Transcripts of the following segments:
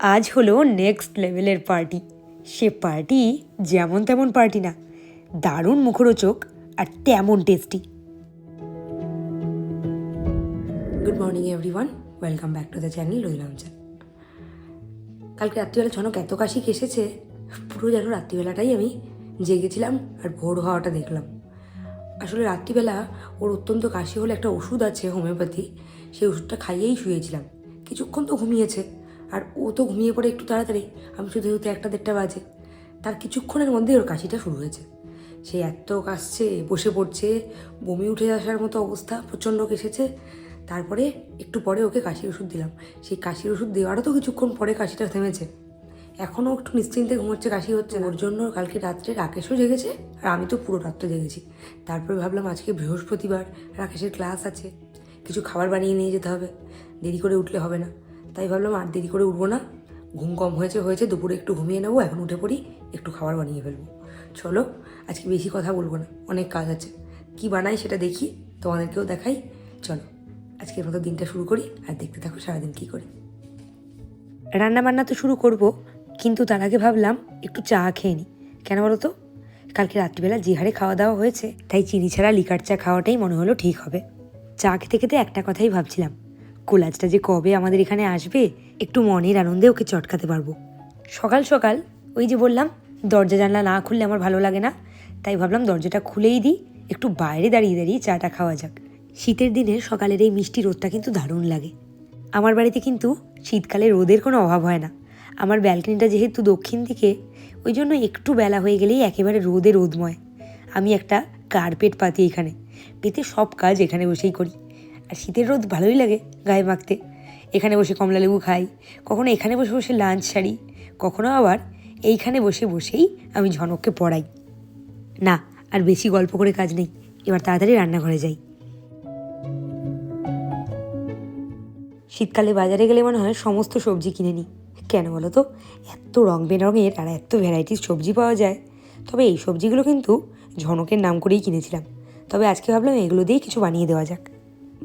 আজ হলো নেক্সট লেভেলের পার্টি সে পার্টি যেমন তেমন পার্টি না, দারুণ মুখরোচক আর তেমন tasty good morning everyone welcome back to the channel রইলামচা কালকে রাত্রিবেলা ছনক এত কাশি এসেছে পুরো যেন রাত্রিবেলাটাই আমি জেগেছিলাম আর ভোর হওয়াটা দেখলাম। আসলে রাত্রিবেলা ওর অত্যন্ত কাশি হলে একটা ওষুধ আছে, হোমিওপ্যাথি, সেই ওষুধটা খাইয়েই শুয়েছিলাম। কিছুক্ষণ তো ঘুমিয়েছে। আর ও তো ঘুমিয়ে পড়ে একটু তাড়াতাড়ি। আমি শুধু হতে একটা দেড়টা বাজে। তার কিছুক্ষণের মধ্যেই ওর কাশিটা শুরু হয়েছে। সে এত কাশছে, বসে পড়ছে, বমি উঠে আসার মতো অবস্থা, প্রচণ্ড কেসেছে তারপরে একটু পরে ওকে কাশির ওষুধ দিলাম। সেই কাশির ওষুধ দেওয়ারও তো কিছুক্ষণ পরে কাশিটা থেমেছে। এখনও একটু নিশ্চিন্তে ঘুমোচ্ছে, কাশি হচ্ছে। ওর জন্য কালকে রাত্রে রাকেশও জেগেছে আর আমি তো পুরো রাত্রে জেগেছি। তারপরে ভাবলাম আজকে বৃহস্পতিবার রাকেশের ক্লাস আছে। কিছু খাবার বানিয়ে নিয়ে যেতে হবে। দেরি করে উঠলে হবে না। তাই ভাবলাম আর দেরি করে উঠবো না। ঘুম কম হয়েছে হয়েছে, দুপুরে একটু ঘুমিয়ে নেব, এখন উঠে পড়ি, একটু খাবার বানিয়ে ফেলব। চলো, আজকে বেশি কথা বলব না, অনেক কাজ আছে। কি বানাই সেটা দেখি, তোমাদেরকেও দেখাই। চলো, আজকের মতো দিনটা শুরু করি, আর দেখতে থাকো সারাদিন কী করি। রান্না বান্না তো শুরু করব, কিন্তু তার আগে ভাবলাম একটু চা খেয়ে নিই কেন বলো তো? কালকে রাত্রিবেলা যে হারে খাওয়া দাওয়া হয়েছে, তাই চিনি ছাড়া লিকার চা খাওয়াটাই মনে হলো ঠিক হবে। চা খেতে খেতে একটা কথাই ভাবছিলাম কোলাজটা যে কবে আমাদের এখানে আসবে, একটু মনের আনন্দে ওকে চটকাতে পারব। সকাল সকাল ওই যে বললাম, দরজা জানলা না খুললে আমার ভালো লাগে না। তাই ভাবলাম দরজাটা খুলেই দিই, একটু বাইরে দাঁড়িয়ে দাঁড়িয়ে চাটা খাওয়া যাক। শীতের দিনে সকালের এই মিষ্টি রোদটা কিন্তু দারুণ লাগে। আমার বাড়িতে কিন্তু শীতকালে রোদের কোনো অভাব হয় না। আমার ব্যালকনিটা যেহেতু দক্ষিণ দিকে, ওই জন্য একটু বেলা হয়ে গেলেই একেবারে রোদে রোদময়। আমি একটা কার্পেট পাতি এখানে, পেতে সব কাজ এখানে বসেই করি। আর শীতের রোদ ভালোই লাগে গায়ে মাখতে। এখানে বসে কমলা লেবু খাই, কখনো এখানে বসে বসে লাঞ্চ সারি, কখনো আবার এইখানে বসে বসেই আমি ঝনককে পড়াই। না, আর বেশি গল্প করে কাজ নেই, এবার তাড়াতাড়ি রান্নাঘরে যাই। শীতকালে বাজারে গেলে মনে হয় সমস্ত সবজি কিনে নিই। কেন বলো তো? এত রং বেরঙের আর এত ভ্যারাইটিস সবজি পাওয়া যায়। তবে এই সবজিগুলো কিন্তু ঝনকের নাম করেই কিনেছিলাম। তবে আজকে ভাবলাম এগুলো দিয়েই কিছু বানিয়ে দেওয়া যাক।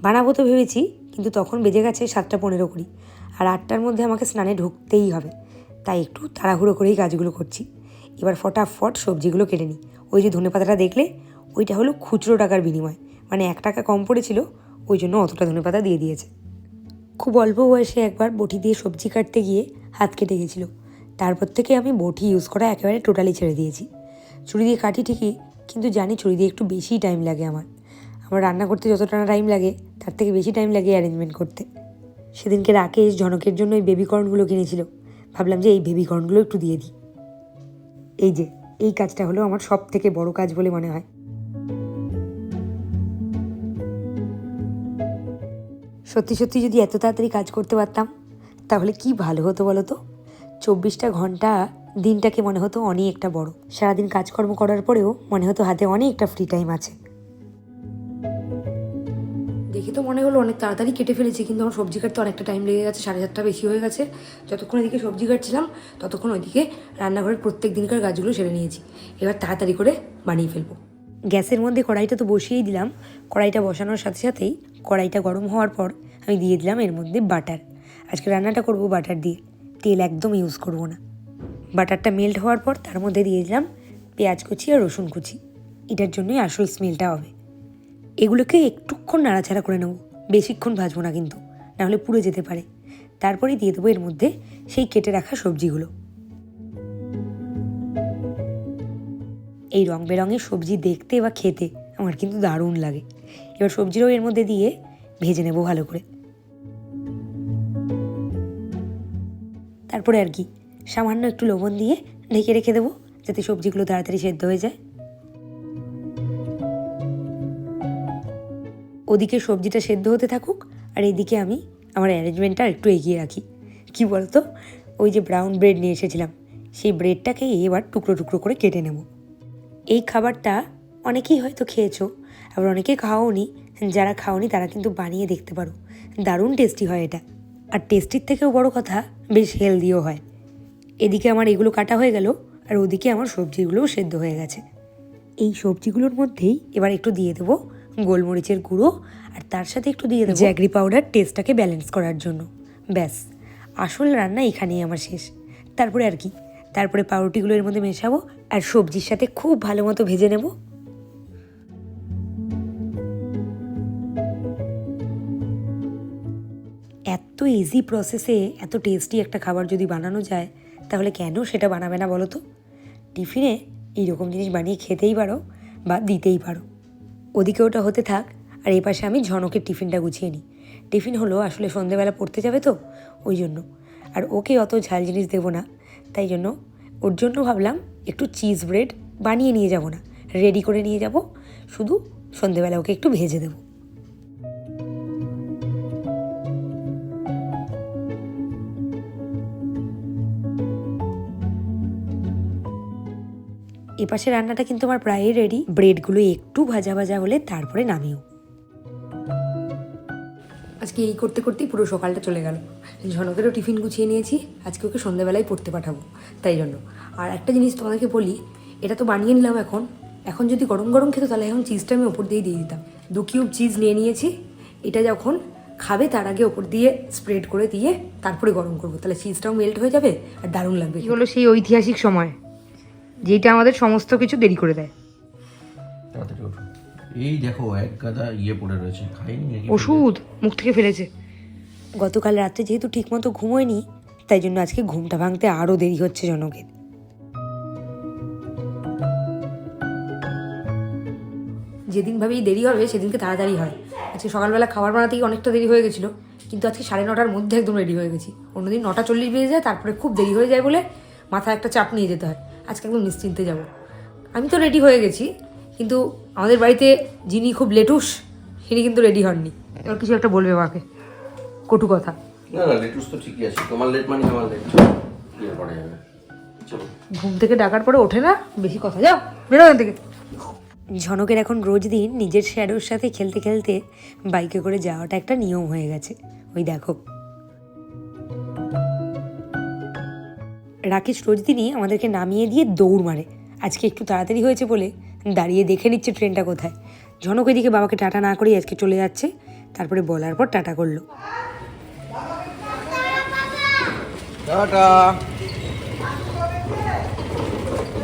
বানাবো তো ভেবেছি, কিন্তু তখন বেজে গেছে সাতটা পনেরো কুড়ি আর আটটার মধ্যে আমাকে স্নানে ঢুকতেই হবে। তাই একটু তাড়াহুড়ো করেই কাজগুলো করছি। এবার ফটাফট সবজিগুলো কেটে নিই। ওই যে ধনে পাতাটা দেখলে, ওইটা হলো খুচরো টাকার বিনিময়। মানে এক টাকা কম পড়েছিল, ওই জন্য অতটা ধনে পাতা দিয়ে দিয়েছে। খুব অল্প বয়সে একবার বটি দিয়ে সবজি কাটতে গিয়ে হাত কেটে গেছিল। তারপর থেকে আমি বটি ইউজ করা একেবারে টোটালি ছেড়ে দিয়েছি। ছুরি দিয়ে কাটি ঠিকই, কিন্তু জানি ছুরি দিয়ে একটু বেশি টাইম লাগে আমার। আমার রান্না করতে যতটা টাইম লাগে, তার থেকে বেশি টাইম লাগে অ্যারেঞ্জমেন্ট করতে। সেদিনকে রাকেশ ঝনকের জন্য এই বেবিকর্নগুলো কিনেছিল। ভাবলাম যে এই বেবিকর্নগুলো একটু দিয়ে দিই। এই যে, এই কাজটা হলো আমার সব থেকে বড় কাজ বলে মনে হয়। সত্যি সত্যি যদি এত তাড়াতাড়ি কাজ করতে পারতাম, তাহলে কি ভালো হতো বলো তো? চব্বিশটা ঘণ্টা দিনটাকে মনে হতো অনেকটা বড়। সারাদিন কাজকর্ম করার পরেও মনে হতো হাতে অনেকটা ফ্রি টাইম আছে। মনে হলো অনেক তাড়াতাড়ি কেটে ফেলেছি, কিন্তু আমার সবজি কাটতে অনেকটা টাইম লেগে গেছে, সাড়ে সাতটা বেশি হয়ে গেছে। যতক্ষণ এদিকে সবজি কাটছিলাম, ততক্ষণ ওইদিকে রান্নাঘরের প্রত্যেক দিনকার গাছগুলো সেরে নিয়েছি। এবার তাড়াতাড়ি করে বানিয়ে ফেলব। গ্যাসের মধ্যে কড়াইটা তো বসিয়েই দিলাম। কড়াইটা বসানোর সাথে সাথেই কড়াইটা গরম হওয়ার পর আমি দিয়ে দিলাম এর মধ্যে বাটার। আজকে রান্নাটা করব বাটার দিয়ে। তেল একদম ইউজ করব না। বাটারটা মেল্ট হওয়ার পর তার মধ্যে দিয়ে দিলাম পেঁয়াজ কুচি আর রসুন কুচি। এটার জন্যই আসল স্মেলটা হবে। এগুলোকে একটুক্ষণ নাড়াচাড়া করে নেব। বেশিক্ষণ ভাজবো না কিন্তু, নাহলে পুড়ে যেতে পারে। তারপরে দিয়ে দেবো এর মধ্যে সেই কেটে রাখা সবজিগুলো। এই রং বেরঙের সবজি দেখতে বা খেতে আমার কিন্তু দারুণ লাগে। এবার সবজিরও এর মধ্যে দিয়ে ভেজে নেব ভালো করে। তারপরে আর কি, সামান্য একটু লবণ দিয়ে ঢেকে রেখে দেবো, যাতে সবজিগুলো তাড়াতাড়ি সেদ্ধ হয়ে যায়। ওদিকে সবজিটা সেদ্ধ হতে থাকুক, আর এদিকে আমি আমার অ্যারেঞ্জমেন্টটা একটু এগিয়ে রাখি। কি বলতো? ওই যে ব্রাউন ব্রেড নিয়ে এসেছিলাম, সেই ব্রেডটাকে এবার টুকরো টুকরো করে কেটে নেব। এই খাবারটা অনেকেই হয়তো খেয়েছো, আবার অনেকে খাওনি যারা খাওনি তারা কিন্তু বানিয়ে দেখতে পারো। দারুণ টেস্টি হয় এটা। আর টেস্টির থেকেও বড় কথা, বেশ হেলদিও হয়। এদিকে আমার এগুলো কাটা হয়ে গেল, আর ওদিকে আমার সবজিগুলোও সেদ্ধ হয়ে গেছে। এই সবজিগুলোর মধ্যেই এবার একটু দিয়ে দেবো গোলমরিচের গুঁড়ো আর তার সাথে একটু দিয়ে দেবো জ্যাগরি পাউডার টেস্টটাকে ব্যালেন্স করার জন্য। ব্যাস। আসল রান্না এখানেই আমার শেষ। তারপরে আর কি? তারপরে পাউরুটিগুলো এর মধ্যে মেশাবো আর সবজির সাথে খুব ভালো মতো ভেজে নেব। এত ইজি প্রসেসে এত টেস্টি একটা খাবার যদি বানানো যায়, তাহলে কেন সেটা বানাবে না বলো তো? টিফিনে এইরকম জিনিস বানিয়ে খেতেই পারো বা দিতেই পারো। ওদিকে ওটা হতে থাক, আর এই পাশে আমি ঝনকের টিফিনটা গুছিয়ে নিই। টিফিন হলো আসলে সন্ধেবেলা পড়তে যাবে তো, ওই জন্য। আর ওকে অত ঝাল জিনিস দেবো না, তাই জন্য ওর জন্য ভাবলাম একটু চিজ ব্রেড বানিয়ে নিয়ে যাব না, রেডি করে নিয়ে যাব, শুধু সন্ধেবেলা ওকে একটু ভেজে দেবো। এপাশে রান্নাটা কিন্তু আমার প্রায় রেডি ব্রেডগুলো একটু ভাজা ভাজা হলে তারপরে নামিও। আজকে এই করতে করতেই পুরো সকালটা চলে গেল। ঝনকেরও টিফিন গুছিয়ে নিয়েছি আজকে ওকে সন্ধ্যাবেলায় পড়তে পাঠাবো তাই জন্য। আর একটা জিনিস তোমাদেরকে বলি এটা তো বানিয়ে নিলাম এখন। এখন যদি গরম গরম খেতো তাহলে এখন চিজটা আমি ওপর দিয়ে দিয়ে দিতাম। দু কিউব চিজ নিয়ে নিয়েছি এটা যখন খাবে তার আগে ওপর দিয়ে স্প্রেড করে দিয়ে তারপরে গরম করব। তাহলে চিজটাও মেল্ট হয়ে যাবে আর দারুণ লাগবে। হলো সেই ঐতিহাসিক সময়? যেটা আমাদের সমস্ত কিছু দেরি করে দেয়। এই দেখো এক গাদা ইয়ে পড়ে রয়েছে খাইনি নাকি ওষুধ মুখ থেকে ফেলেছে। গতকাল রাত্রে যেহেতু ঠিকমতো ঘুমোয়নি তাই জন্য আজকে ঘুমটা ভাঙতে আরও দেরি হচ্ছে জনকের। যেদিন ভাবেই দেরি হবে সেদিনকে তাড়াতাড়ি হয়। আজকে সকালবেলা খাবার বানাতেই অনেকটা দেরি হয়ে গেছিল কিন্তু আজকে সাড়ে নটার মধ্যে একদম রেডি হয়ে গেছি। অন্যদিন নটা চল্লিশ বেজে যায় তারপরে খুব দেরি হয়ে যায় বলে মাথায় একটা চাপ নিয়ে যেতে হয়। আজকে একদম নিশ্চিন্তে যাব। আমি তো রেডি হয়ে গেছি কিন্তু আমাদের বাড়িতে যিনি খুব লেটুস তিনি কিন্তু রেডি হননি। এবার কিছু একটা বলবে মাকে কটু কথা। না না লেটুস তো ঠিকই আছে। তোমার লেট মানে আমার লেট করা যাবে। ঘুম থেকে ডাকার পরে ওঠে না বেশি কথা। যাও বেরো এখান থেকে। ঝনকের এখন রোজ দিন নিজের শ্যাডোর সাথে খেলতে খেলতে বাইকে করে যাওয়াটা একটা নিয়ম হয়ে গেছে। ওই দেখো। রাকেশ রোজ দিনই আমাদেরকে নামিয়ে দিয়ে দৌড় মারে। আজকে একটু তাড়াতাড়ি হয়েছে বলে দাঁড়িয়ে দেখে নিচ্ছে ট্রেনটা কোথায়। ঝনক ওইদিকে বাবাকে টাটা না করেই আজকে চলে যাচ্ছে। তারপরে বলার পর টাটা করল।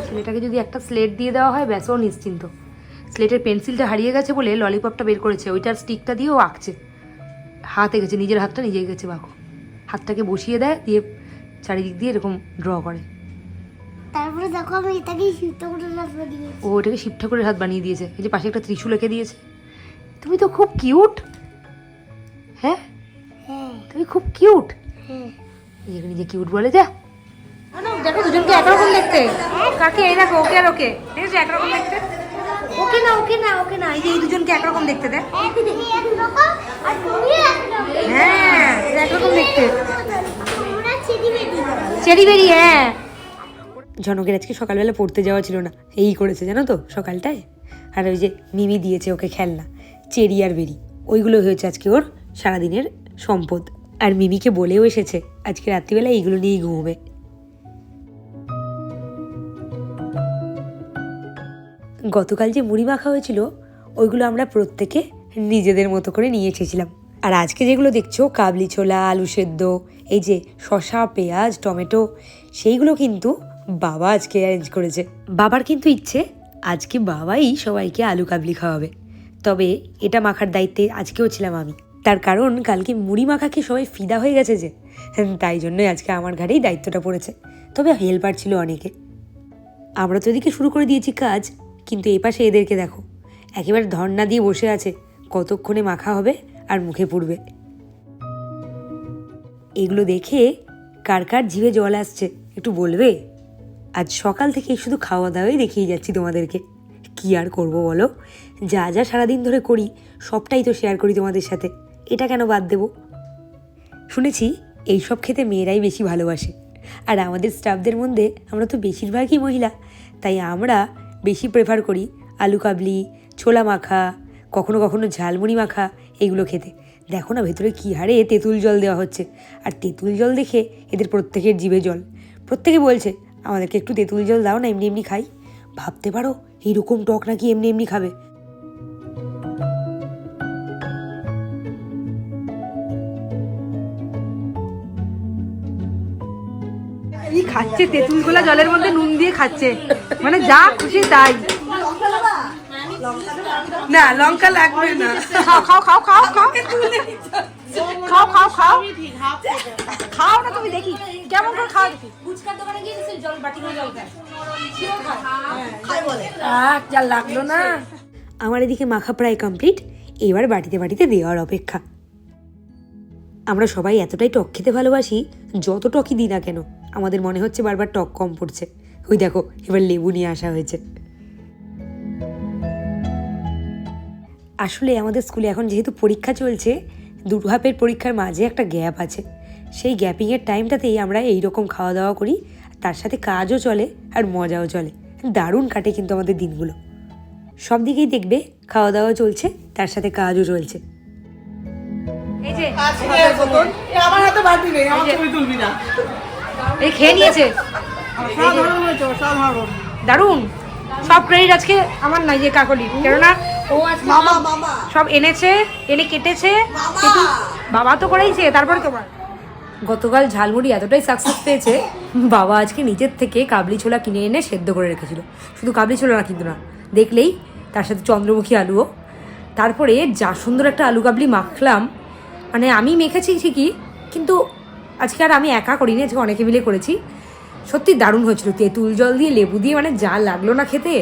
ছেলেটাকে যদি একটা স্লেট দিয়ে দেওয়া হয় ব্যাস ও নিশ্চিন্ত। স্লেটের পেন্সিলটা হারিয়ে গেছে বলে ললিপপটা বের করেছে। ওইটার স্টিকটা দিয়ে ও আঁকছে। হাত এঁকেছে নিজের হাতটা নিজে গেছে বাকো। হাতটাকে বসিয়ে দেয় দিয়ে চারিদিক দিয়ে এরকম ড্র করে। তারপরে দেখো আমি এটাকে সিদ্ধ করে রাখব দিয়েছি ও ওটাকে শিব ঠাকুরের হাত বানিয়ে দিয়েছে। এই যে পাশে একটা ত্রিশূল এঁকে দিয়েছে। তুমি তো খুব কিউট হ্যাঁ? হ্যাঁ। তুমি খুব কিউট হ্যাঁ। নিজেকে নিজে কিউট বলে যা। দেখো দুজনকে একরকম দেখতে। কাকে? এই দেখো ওকে আর ওকে। দেখেছ একরকম দেখতে? ওকে না ওকে না ওকে না। এই যে এই দুজনকে একরকম দেখতে দেখ। হ্যাঁ একরকম দেখতে। চেরি বেরি হ্যাঁ। জনকের আজকে সকালবেলা পড়তে যাওয়া ছিল না, এই করেছে, জানো তো, সকালটায়। আর ওই যে মিমি দিয়েছে ওকে খেলনা, চেরি আর বেরি, ওইগুলো হয়েছে আজকে ওর সারাদিনের সম্পদ। আর মিমিকে বলেও এসেছে, আজকে রাত্রিবেলা এইগুলো নিয়েই ঘুমোবে। গতকাল যে মুড়ি মাখা হয়েছিল, ওইগুলো আমরা প্রত্যেকে নিজেদের মতো করে নিয়ে এসেছিলাম। আর আজকে যেগুলো দেখছ, কাবলি ছোলা, আলু সেদ্ধ এই যে শসা, পেঁয়াজ, টমেটো, সেইগুলো কিন্তু বাবা আজকে অ্যারেঞ্জ করেছে। বাবার কিন্তু ইচ্ছে, আজকে বাবাই সবাইকে আলু কাবলি খাওয়াবে। তবে এটা মাখার দায়িত্বে আজকেও ছিলাম আমি। তার কারণ কালকে মুড়ি মাখা মাখাকে সবাই ফিদা হয়ে গেছে যে তাই জন্যই আজকে আমার ঘাড়েই দায়িত্বটা পড়েছে। তবে হেল্পার ছিল অনেকে। আমরা তো এদিকে শুরু করে দিয়েছি কাজ, কিন্তু এই পাশে এদেরকে দেখো। একেবারে ধর্না দিয়ে বসে আছে, কতক্ষণে মাখা হবে আর মুখে পড়বে। এগুলো দেখে কার কার জিভে জল আসছে, একটু বলবে? আজ সকাল থেকে শুধু খাওয়া দাওয়াই দেখিয়ে যাচ্ছি তোমাদেরকে। কি আর করব বলো? যা যা সারাদিন ধরে করি, সবটাই তো শেয়ার করি তোমাদের সাথে। এটা কেন বাদ দেবো? শুনেছি এই সব খেতে মেয়েরাই বেশি ভালোবাসে। আর আমাদের স্টাফদের মধ্যে আমরা তো বেশিরভাগই মহিলা। তাই আমরা বেশি প্রেফার করি আলু কাবলি, ছোলা মাখা, কখনো কখনো ঝালমুড়ি মাখা, এগুলো খেতে। দেখো না ভেতরে কী হারে তেঁতুল জল দেওয়া হচ্ছে। আর তেঁতুল জল দেখে এদের প্রত্যেকের জিভে জল। প্রত্যেকে বলছে, আমাদেরকে একটু তেঁতুল জল দাও না, এমনি এমনি খাই। ভাবতে পারো, এইরকম টক নাকি এমনি এমনি খাবে। কি খাচ্ছে তেঁতুল গোলা জলের মধ্যে নুন দিয়ে খাচ্ছে। মানে যা খুশি তাই। না লঙ্কা লাগবে না। খাও খাও খাও খাও খাও। খাও খাও খাও। খাও না তুমি দেখি। কেমন করে খাও দেখি। ফুচকার দোকানে গিয়ে জল বাটি করে জল খায় যা লাগল না। আমার এদিকে মাখা প্রায় কমপ্লিট এবার বাটিতে বাটিতে দেওয়ার অপেক্ষা। আমরা সবাই এতটাই টক খেতে ভালোবাসি যত টকই দিই না কেন আমাদের মনে হচ্ছে বারবার টক কম পড়ছে। ওই দেখো এবার লেবু নিয়ে আসা হয়েছে। আসলে আমাদের স্কুলে এখন যেহেতু পরীক্ষা চলছে দুটো হাফের পরীক্ষার মাঝে একটা গ্যাপ আছে। সেই গ্যাপিংয়ের টাইমটাতেই আমরা এই রকম খাওয়া দাওয়া করি তার সাথে কাজও চলে আর মজাও চলে। দারুণ কাটে কিন্তু আমাদের দিনগুলো। সব দিকেই দেখবে খাওয়া দাওয়া চলছে তার সাথে কাজও চলছে। এই যে আমার হাতে বাড়তি নেই আমার ছবি তুলবি না। এই খেয়ে নিয়েছে? দারুণ। সব ক্রেডিট আজকে আমার নাই যে কাকলি কেননা ও আজকে মামা মামা। সব এনেছে এনে কেটেছে। বাবা তো করেইছে তারপরে তোমার গতকাল ঝালমুড়ি এতটাই সাকসেস পেয়েছে বাবা আজকে নিচের থেকে কাবলি ছোলা কিনে এনে সেদ্ধ করে রেখেছিল। শুধু কাবলি ছোলা না কিন্তু না দেখলেই তার সাথে চন্দ্রমুখী আলুও। তারপরে যা সুন্দর একটা আলু কাবলি মাখলাম মানে আমি মেখেছি ঠিকই কিন্তু আজকে আর আমি একা করিনি আজকে অনেকে মিলে করেছি। সত্যি দারুণ হয়েছিল তেঁতুল জল দিয়ে লেবু দিয়ে মানে যা লাগল না খেতে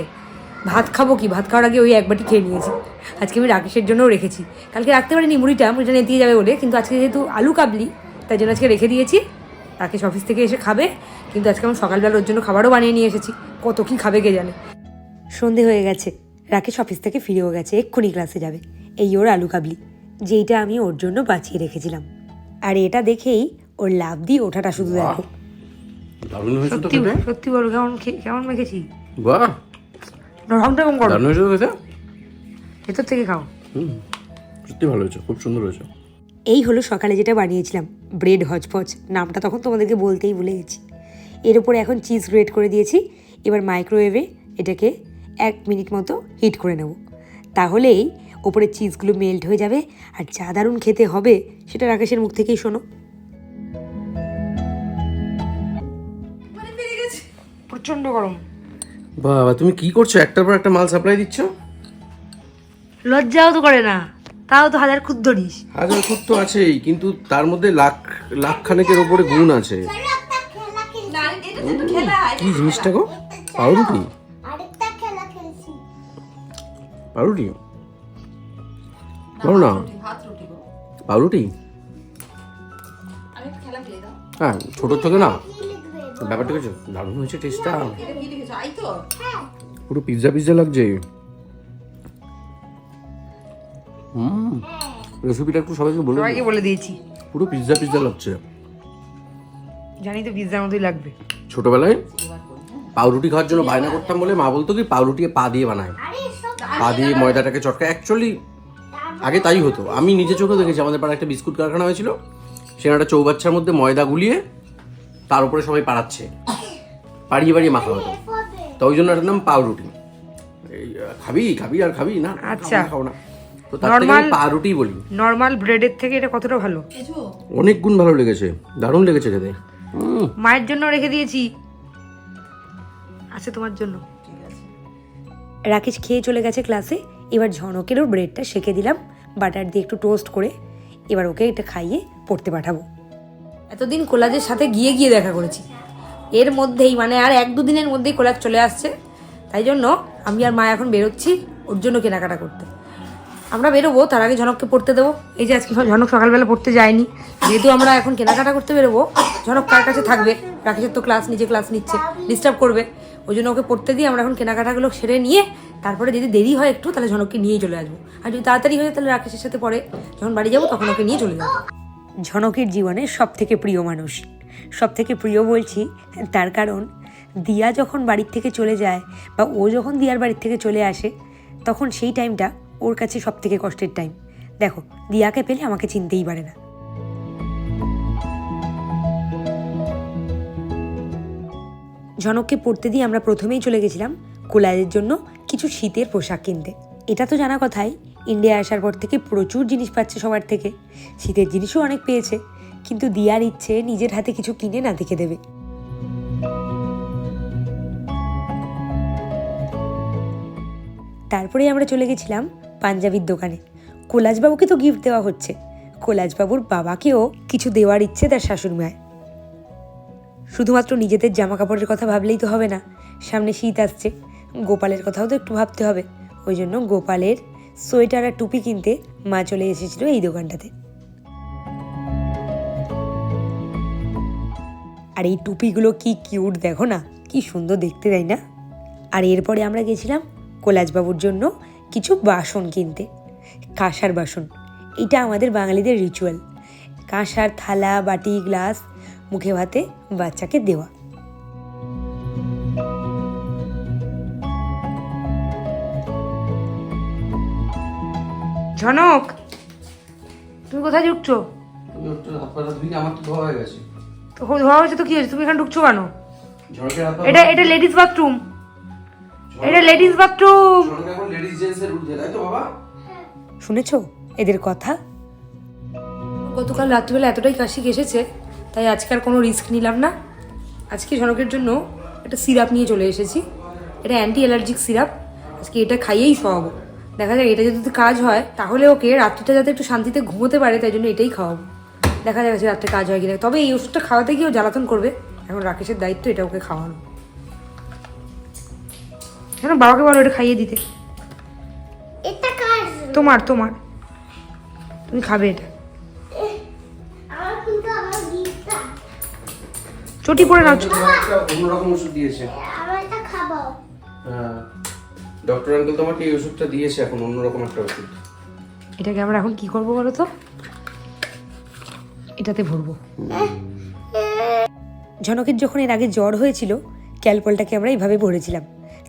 ভাত খাব কি? ভাত খাওয়ার আগে ওই এক বাটি খেয়ে নিয়েছি। আজকে আমি রাকেশের জন্যও রেখেছি। কালকে রাখতে পারিনি মুড়িটা মুড়িটা নেতিয়ে যাবে বলে কিন্তু আজকে যেহেতু আলু কাবলি তাই জন্য আজকে রেখে দিয়েছি। রাকেশ অফিস থেকে এসে খাবে কিন্তু আজকে আমি সকালবেলা ওর জন্য খাবারও বানিয়ে নিয়ে এসেছি। কত কি খাবে কে জানে? সন্ধে হয়ে গেছে। রাকেশ অফিস থেকে ফিরেও গেছে এক্ষুনি ক্লাসে যাবে। এই ওর আলু কাবলি যেইটা আমি ওর জন্য বাঁচিয়ে রেখেছিলাম। আর এটা দেখেই ওর লাভ দিয়ে ওঠাটা শুধু দেখো। দারুণ হয়েছে তো সত্যি বলো কেমন কেমন মেখেছি বাহ রংটা কম করো? দারুণ হয়েছে তো খেতে? ভেতর থেকে খাও। হুম সত্যি ভালো হয়েছে খুব সুন্দর হয়েছে। এই হলো সকালে যেটা বানিয়েছিলাম ব্রেড হজপজ নামটা তখন তোমাদেরকে বলতেই ভুলে গেছি। এর উপরে এখন চিজ গ্রেট করে দিয়েছি। এবার মাইক্রোওয়েভে এটাকে এক মিনিট মতো হিট করে নেব। তাহলেই ওপরে চিজগুলো মেল্ট হয়ে যাবে। আর যা দারুণ খেতে হবে সেটা রাকেশের মুখ থেকেই শোনো। প্রচণ্ড গরম। বাবা তুমি কি করছ? একটার পর একটা মাল সাপ্লাই দিচ্ছ? লজ্জাও তো করে না। তাও তো হাজার খুদ ধরিস হাজার খুব তো আছেই কিন্তু তার মধ্যে লাখ লাখ খানেকের ওপরে গুণ আছে। একটা কি জিনিসটা গো? পাউরুটি? আরেকটা খেলা খেলছি পাউরুটি? বলো না পাউরুটি হ্যাঁ ছোটোর থেকে না ব্যাপারটা কিছু দারুণ হয়েছে টেস্টটা পুরো পিৎজা পিৎজা লাগছে। হুম। রেসিপিটা একটু সবাইকে বলে সবাইকে বলে দিয়েছি। পুরো পিৎজা পিৎজা লাগছে। জানি তো পিৎজার মতোই লাগবে। ছোটবেলায় পাউরুটি খাওয়ার জন্য বায়না করতাম বলে মা বলতো কি পাউরুটি পা দিয়ে বানায়। পা দিয়ে ময়দাটাকে চটকা অ্যাকচুয়ালি আগে তাই হতো। আমি নিজে চোখে দেখেছি আমাদের পাড়ায় একটা বিস্কুট কারখানা হয়েছিল। সেখানে একটা চৌবাচ্চার মধ্যে ময়দা গুলিয়ে তার উপরে সবাই পাড়াচ্ছে। পাড়িয়ে পাড়িয়ে মাখা হতো তো ওই জন্য এটার নাম পাউরুটি। এই খাবি খাবি আর খাবি? না আচ্ছা। খাও না, খাব তো তার থেকে আমি পাউরুটি বলি। নর্মাল ব্রেডের থেকে এটা কতটা ভালো? অনেক গুণ ভালো লেগেছে। দারুণ লেগেছে খেতে। মায়ের জন্য রেখে দিয়েছি। আছে তোমার জন্য। রাকেশ খেয়ে চলে গেছে ক্লাসে। এবার ঝনকেরও ব্রেডটা সেকে দিলাম। বাটার দিয়ে একটু টোস্ট করে এবার ওকে এটা খাইয়ে পড়তে পাঠাবো। এতদিন কোলাজের সাথে গিয়ে গিয়ে দেখা করেছি। এর মধ্যেই মানে আর এক দুদিনের মধ্যেই কোলাজ চলে আসছে। তাই জন্য আমি আর মা এখন বেরোচ্ছি ওর জন্য কেনাকাটা করতে। আমরা বেরোবো, তার আগে ঝনককে পড়তে দেবো। এই যে আজকে ঝনক সকালবেলা পড়তে যায়নি। যেহেতু আমরা এখন কেনাকাটা করতে বেরোবো, ঝনক কার কাছে থাকবে? রাকেশের তো ক্লাস নিচে ক্লাস নিচ্ছে ডিস্টার্ব করবে। ওই জন্য ওকে পড়তে দিয়ে আমরা এখন কেনাকাটাগুলো সেরে নিয়ে তারপরে যদি দেরি হয় একটু, তাহলে ঝনককে নিয়ে চলে আসব। আর যদি তাড়াতাড়ি হয়ে তাহলে রাকেশের সাথে পরে যখন বাড়ি যাব, তখন ওকে নিয়ে চলে যাব। ঝনকের জীবনের সব থেকে প্রিয় মানুষ। সব থেকে প্রিয় বলছি তার কারণ, দিয়া যখন বাড়ির থেকে চলে যায় বা ও যখন দিয়ার বাড়ির থেকে চলে আসে, তখন সেই টাইমটা ওর কাছে সব থেকে কষ্টের টাইম। দেখো, দিয়াকে পেলে আমাকে চিনতেই পারে না। ঝনককে পড়তে দিয়ে আমরা প্রথমেই চলে গেছিলাম কোলাজের জন্য কিছু শীতের পোশাক কিনতে। এটা তো জানা কথাই ইন্ডিয়া আসার পর থেকে প্রচুর জিনিস পাচ্ছে সবার থেকে। শীতের জিনিসও অনেক পেয়েছে, কিন্তু দিয়ার ইচ্ছে নিজের হাতে কিছু কিনে না দেখে দেবে। তারপরে আমরা চলে গেছিলাম পাঞ্জাবির দোকানে। কোলাজবাবুকে তো গিফট দেওয়া হচ্ছে। কোলাজবাবুর বাবাকেও কিছু দেওয়ার ইচ্ছে তার শাশুড় মায় শুধুমাত্র নিজেদের জামা কাপড়ের কথা ভাবলেই তো হবে না, সামনে শীত আসছে। গোপালের কথাও তো একটু ভাবতে হবে, ওই জন্য গোপালের সোয়েটার আর টুপি কিনতে মা চলে এসেছিল এই দোকানটাতে। আর এই টুপিগুলো কি কিউট দেখো না, কি সুন্দর দেখতে, তাই না? আর এরপরে আমরা গেছিলাম কোলাজবাবুর জন্য কিছু বাসন কিনতে, কাঁসার বাসন। এটা আমাদের বাঙালিদের রিচুয়াল কাঁসার থালা, বাটি, গ্লাস, মুখে ভাতে বাচ্চাকে দেওয়া। ঝনক তুমি কোথায় ঢুকছো তো ধোয়া হয়ে হয়েছে তো কি হয়েছে? তুমি এখানে ঢুকছো কেন? এটা এটা লেডিস বাথরুম এটা লেডিস বাথরুম শুনেছো? এদের কথা? গতকাল রাত্রিবেলা এতটাই কাশি এসেছে তাই আজকে আর কোনো রিস্ক নিলাম না। আজকে ঝনকের জন্য একটা সিরাপ নিয়ে চলে এসেছি। এটা অ্যান্টি অ্যালার্জিক সিরাপ আজকে এটা খাইয়েই খাওয়াবো দেখা যাক এটা যদি কাজ হয় তাহলে ওকে রাত্রিটা যাতে একটু শান্তিতে ঘুমোতে পারে তাই জন্য এটাই খাওয়াবো। দেখা যাচ্ছে রাত্রে কাজ হয় কিনা। তবে এই ওষুধটা খাওয়াতে গিয়েও জ্বালাতন করবে। এখন রাকেশের দায়িত্ব এটা ওকে খাওয়ানো। কেন বাবাকে বলো এটা খাইয়ে দিতে? তোমার তোমার। তুমি খাবে এটা। চটি পরে নাও একটা অন্যরকম ওষুধ দিয়েছে। আমার এটা খাব। হ্যাঁ। ডক্টর আঙ্কেল তোমাকে এই ওষুধটা দিয়েছে এখন অন্যরকম একটা ওষুধ। এটাকে আমরা এখন কি করব বলো তো? এটাতে ভরবো। ঝনকের যখন এর আগে জ্বর হয়েছিল ক্যালপলটাকে আমরা এইভাবে ভরেছিলাম।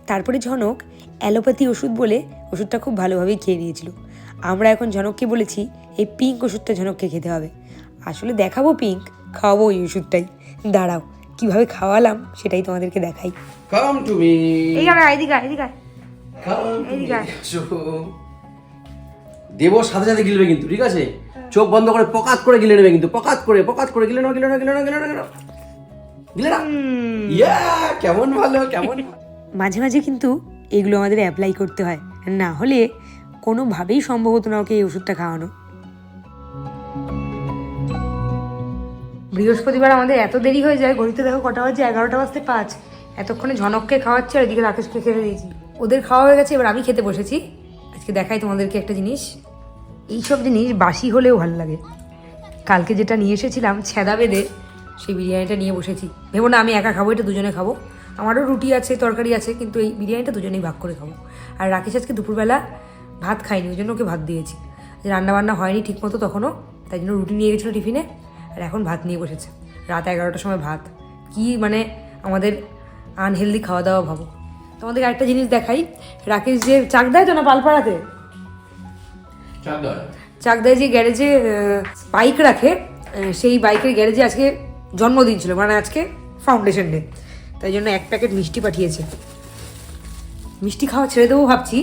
তারপরে ঝনক অ্যালোপ্যাথি ওষুধ বলে ওষুধটা খুব ভালোভাবেই খেয়ে নিয়েছিল। আমরা এখন ঝনককে বলেছি এই পিঙ্ক ওষুধটা ঝনককে খেতে হবে। আসলে দেখাবো পিঙ্ক খাওয়াবো ওই ওষুধটাই। দাঁড়াও কীভাবে খাওয়ালাম সেটাই তোমাদেরকে দেখাই। কাম টু মি এই আয়, এদিকে এদিকে। দেব সাথে সাথে গিলবে কিন্তু ঠিক আছে? চোখ বন্ধ করে পকাত করে গিলে নেবে কিন্তু পকাত করে পকাত করে গিলে নাও গিলে নাও গিলে নাও গিলে নাও গিলে নাও। ইয়া কেমন ভালো কেমন মাঝে মাঝে কিন্তু এগুলো আমাদের অ্যাপ্লাই করতে হয়। না হলে কোনোভাবেই সম্ভব হতো না ওকে এই ওষুধটা খাওয়ানো। বৃহস্পতিবার আমাদের এত দেরি হয়ে যায় ঘড়িতে দেখো কটা বাজে এগারোটা বাজতে পাঁচ। এতক্ষণে ঝনককে খাওয়াচ্ছি আর এদিকে রাকেশকে খেতে দিয়েছি। ওদের খাওয়া হয়ে গেছে, এবার আমি খেতে বসেছি। আজকে দেখাই তোমাদেরকে একটা জিনিস। এইসব জিনিস বাসি হলেও ভালো লাগে। কালকে যেটা নিয়ে এসেছিলাম ছেদা বেঁধে, সেই বিরিয়ানিটা নিয়ে বসেছি। ভেবো না, আমি একা খাব, এটা দুজনে খাব। আমারও রুটি আছে, তরকারি আছে, কিন্তু এই বিরিয়ানিটা দুজনেই ভাগ করে খাব। আর রাকেশ আজকে দুপুরবেলা ভাত খাইনি ওই জন্য ওকে ভাত দিয়েছি। রান্নাবান্না হয়নি ঠিকমতো তখনও, তাই জন্য রুটি নিয়ে গেছিল টিফিনে, আর এখন ভাত নিয়ে বসেছে। রাত এগারোটার সময় ভাত। কি মানে আমাদের আনহেলদি খাওয়া দাওয়া ভাবো। তোমাদের আরেকটা জিনিস দেখাই। রাকেশ যে চাক দেয় তো না পালপাড়াতে। চাকদায়। যে গ্যারেজে বাইক রাখে সেই বাইকের গ্যারেজে আজকে জন্মদিন ছিল মানে আজকে ফাউন্ডেশন ডে। তাই জন্য এক প্যাকেট মিষ্টি পাঠিয়েছে। মিষ্টি খাওয়া ছেড়ে দেবো ভাবছি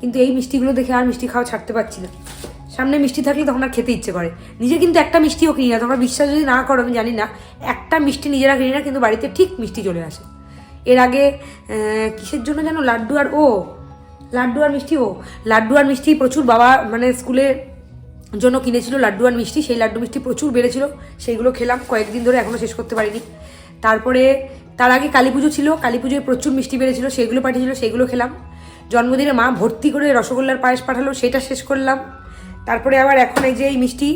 কিন্তু এই মিষ্টিগুলো দেখে আর মিষ্টি খাওয়া ছাড়তে পারছি না। সামনে মিষ্টি থাকলে তখন আর খেতে ইচ্ছে করে। নিজে কিন্তু একটা মিষ্টিও কিনি না তোমরা বিশ্বাস যদি না করো আমি জানি না একটা মিষ্টি নিজেরা কিনি না কিন্তু বাড়িতে ঠিক মিষ্টি চলে আসে। এর আগে কিসের জন্য যেন? লাড্ডু আর ও, লাড্ডু আর মিষ্টি ও। লাড্ডু আর মিষ্টি প্রচুর বাবা মানে স্কুলে জন্য কিনেছিল লাড্ডু আর মিষ্টি, সেই লাড্ডু মিষ্টি প্রচুর বেড়েছিল, সেইগুলো খেলাম, কয়েকদিন ধরে এখনও শেষ করতে পারিনি। তারপরে, তার আগে কালী পুজো ছিল, কালী পুজোয় প্রচুর মিষ্টি বেড়েছিল সেগুলো পাঠিয়েছিল সেগুলো খেলাম। জন্মদিনে মা ভর্তি করে রসগোল্লার পায়েস পাঠালো, সেটা শেষ করলাম। তারপরে আবার এখন এই যে এই মিষ্টি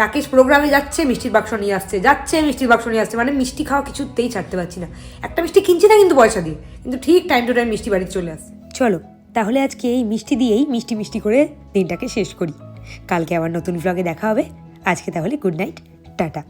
রাকেশ প্রোগ্রামে যাচ্ছে, মিষ্টির বাক্স নিয়ে আসছে, যাচ্ছে, মিষ্টির বাক্স নিয়ে আসছে। মানে মিষ্টি খাওয়া কিছুতেই ছাড়তে পারছি না। একটা মিষ্টি কিনছি না কিন্তু পয়সা দিয়ে, কিন্তু ঠিক টাইম টু টাইম মিষ্টি বাড়িতে চলে আসছে। চলো, তাহলে আজকে এই মিষ্টি দিয়েই মিষ্টি মিষ্টি করে দিনটাকে শেষ করি। কালকে আবার নতুন ব্লগে দেখা হবে। আজকে তাহলে গুড নাইট টাটা।